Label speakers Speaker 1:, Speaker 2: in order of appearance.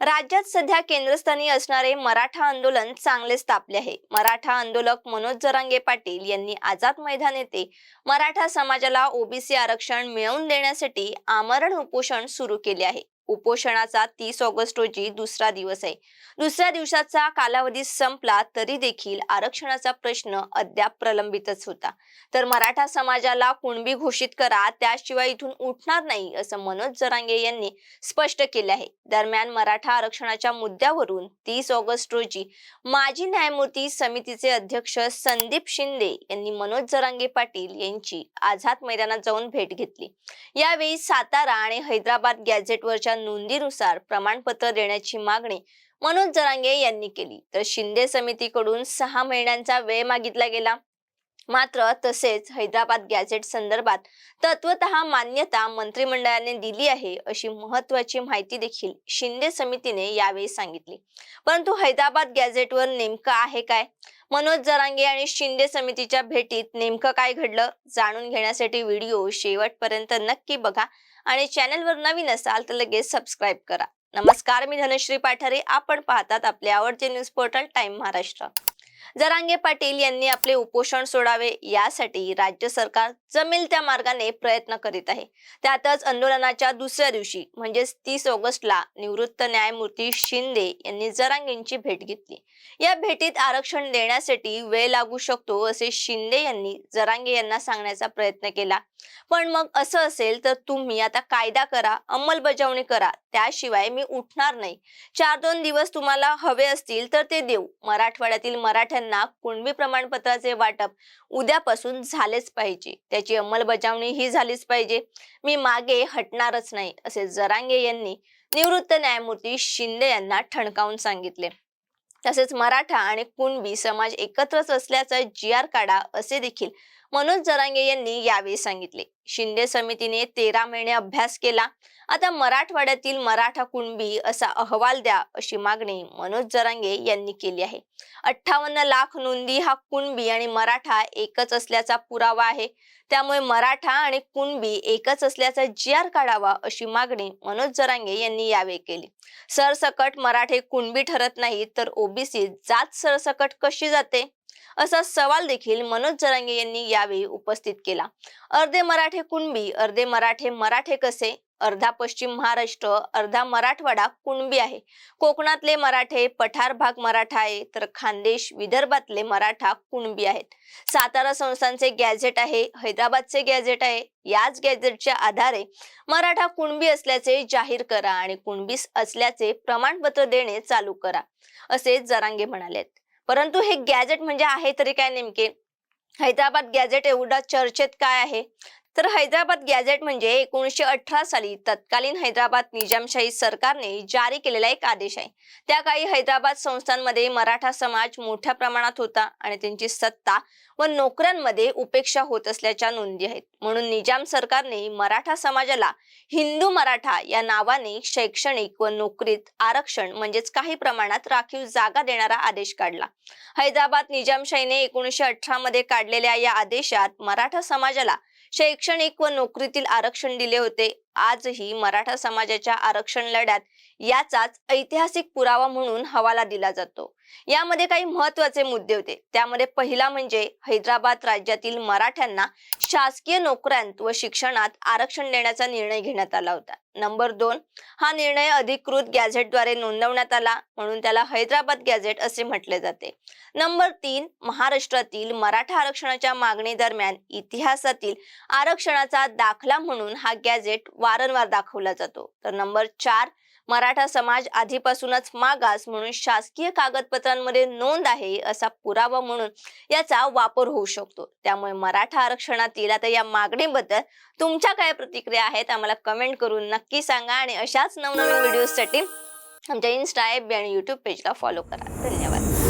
Speaker 1: राज्यात सध्या केंद्रस्थानी असणारे मराठा आंदोलन चांगलेच तापले आहे. मराठा आंदोलक मनोज जरांगे पाटील यांनी आझाद मैदान येथे मराठा समाजाला ओबीसी आरक्षण मिळवून देण्यासाठी आमरण उपोषण सुरू केले आहे. उपोषणाचा तीस ऑगस्ट रोजी दुसरा दिवस आहे. दुसऱ्या दिवसाचा कालावधी संपला तरी देखील आरक्षणाचा प्रश्न अद्याप प्रलंबितच होता. तर मराठा समाजाला कुणबी घोषित करा त्याशिवाय इथून उठणार नाही असं मनोज जरांगे यांनी स्पष्ट केले आहे. दरम्यान मराठा आरक्षणाच्या मुद्द्यावरून तीस ऑगस्ट रोजी माजी न्यायमूर्ती समितीचे अध्यक्ष संदीप शिंदे यांनी मनोज जरांगे पाटील यांची आझाद मैदानात जाऊन भेट घेतली. यावेळी सातारा आणि हैदराबाद गॅझेटवरच्या नोंदीनुसार प्रमाणपत्र देण्याची मागणी मनोज जरांगे यांनी केली. तर शिंदे समितीकडून सहा महिन्यांचा वेळ मागितला गेला. मात्र तसेच हैदराबाद गॅझेट संदर्भात तत्वत मान्यता मंत्रिमंडळाने दिली आहे अशी महत्वाची माहिती देखील शिंदे समितीने यावेळी सांगितली. परंतु हैदराबाद गॅझेटवर नेमकं आहे काय? मनोज जरांगे आणि शिंदे समितीच्या भेटीत नेमकं काय घडलं? जाणून घेण्यासाठी व्हिडिओ शेवटपर्यंत नक्की बघा आणि चॅनलवर नवीन असाल तर लगेच सबस्क्राईब करा. नमस्कार मी धनश्री पाठारे. आपण पाहतात आपले आवडते news portal time Maharashtra. Jarange Patil यांनी आपले उपोषण सोडावे यासाठी राज्य सरकार जमेल त्या मार्गाने प्रयत्न करीत आहे. त्यातच आंदोलनाच्या दुसऱ्या दिवशी म्हणजेच तीस ऑगस्टला निवृत्त न्यायमूर्ती शिंदे यांनी जरांगेंची भेट घेतली. या भेटीत आरक्षण देण्यासाठी वेळ लागू शकतो असे शिंदे यांनी जरांगे यांना सांगण्याचा प्रयत्न केला. पण मग असं असेल तर तुम्ही आता कायदा करा अंमलबजावणी करा त्याशिवाय मी उठणार नाही. चार दोन दिवस तुम्हाला हवे असतील तर ते देऊ. मराठवाड्यातील विद्यार्थ्यांना कुणबी प्रमाणपत्राचे वाटप उद्यापासून झालेच पाहिजे. त्याची अंमलबजावणी ही झालीच पाहिजे. मी मागे हटणारच नाही असे जरांगे यांनी निवृत्त न्यायमूर्ती शिंदे यांना ठणकावून सांगितले. तसेच मराठा आणि कुणबी समाज एकत्रच असल्याचा जी आर काढा असे देखील मनोज जरांगे यांनी यावेळी सांगितले. शिंदे समितीने तेरा महिने अभ्यास केला. आता मराठवाड्यातील मराठा कुणबी असा अहवाल द्या अशी मागणी मनोज जरांगे यांनी केली आहे. अठ्ठावन्न लाख नोंदी हा कुणबी आणि मराठा एकच असल्याचा पुरावा आहे. त्यामुळे मराठा आणि कुणबी एकच असल्याचा जी आर काढावा अशी मागणी मनोज जरांगे यांनी यावेळी केली. सरसकट मराठे कुणबी ठरत नाही तर ओबीसी जात सरसकट कशी जाते? असा सवाल देखील मनोज जरांगे यांनी यावेळी उपस्थित केला. अर्धे मराठे कुणबी अर्धे मराठे मराठे कसे? अर्धा पश्चिम महाराष्ट्र अर्धा मराठवाडा कुणबी आहे? कोकणातले मराठे पठार भाग मराठा आहे तर खानदेश विदर्भातले मराठा कुणबी आहेत? सातारा संस्थांचे गॅझेट आहे हैदराबादचे गॅझेट आहे याच गॅझेटच्या आधारे मराठा कुणबी असल्याचे जाहीर करा आणि कुणबी असल्याचे प्रमाणपत्र देणे चालू करा असे जरांगे म्हणालेत. परंतु हे गॅजेट म्हणजे आहे तरी काय नेमके? हैदराबाद गॅजेट एवढा चर्चेत काय आहे? तर हैदराबाद गॅझेट म्हणजे एकोणीसशे अठरा साली तत्कालीन हैदराबाद निजामशाही सरकारने जारी केलेला एक आदेश आहे. त्या काळी हैदराबाद संस्थांमध्ये मराठा समाज मोठ्या प्रमाणात होता आणि त्यांची सत्ता व नोकऱ्यांमध्ये उपेक्षा होत असल्याच्या नोंदी आहेत. म्हणून निजाम सरकारने मराठा समाजाला हिंदू मराठा या नावाने शैक्षणिक व नोकरीत आरक्षण म्हणजेच काही प्रमाणात राखीव जागा देणारा आदेश काढला. हैदराबाद निजामशाहीने एकोणीसशे अठरा मध्ये काढलेल्या या आदेशात मराठा समाजाला शैक्षणिक व नोकरीतील आरक्षण दिले होते. आजही मराठा समाजाच्या आरक्षण लढ्यात याचाच ऐतिहासिक पुरावा म्हणून हवाला दिला जातो. यामध्ये काही महत्त्वाचे मुद्दे होते. त्यामध्ये पहिला म्हणजे हैदराबाद राज्यातील मराठ्यांना शासकीय नोकऱ्यांत व शिक्षणात आरक्षण देण्याचा निर्णय घेण्यात आला होता. नंबर दोन हा निर्णय अधिकृत गॅझेटद्वारे नोंदवण्यात आला म्हणून त्याला हैदराबाद गॅझेट असे म्हटले जाते. नंबर तीन महाराष्ट्रातील मराठा आरक्षणाच्या मागणी दरम्यान इतिहासातील आरक्षणाचा दाखला म्हणून हा गॅझेट वारंवार दाखवला जातो. तर नंबर चार मराठा समाज आधीपासूनच मागास म्हणून शासकीय कागदपत्रांमध्ये नोंद आहे असा पुरावा म्हणून याचा वापर होऊ शकतो. त्यामुळे मराठा आरक्षणातील आता या मागणीबद्दल तुमच्या काय प्रतिक्रिया आहेत आम्हाला कमेंट करून नक्की सांगा आणि अशाच नवनवीन व्हिडिओसाठी आमच्या इन्स्टा ॲप आणि युट्यूब पेजला फॉलो करा. धन्यवाद.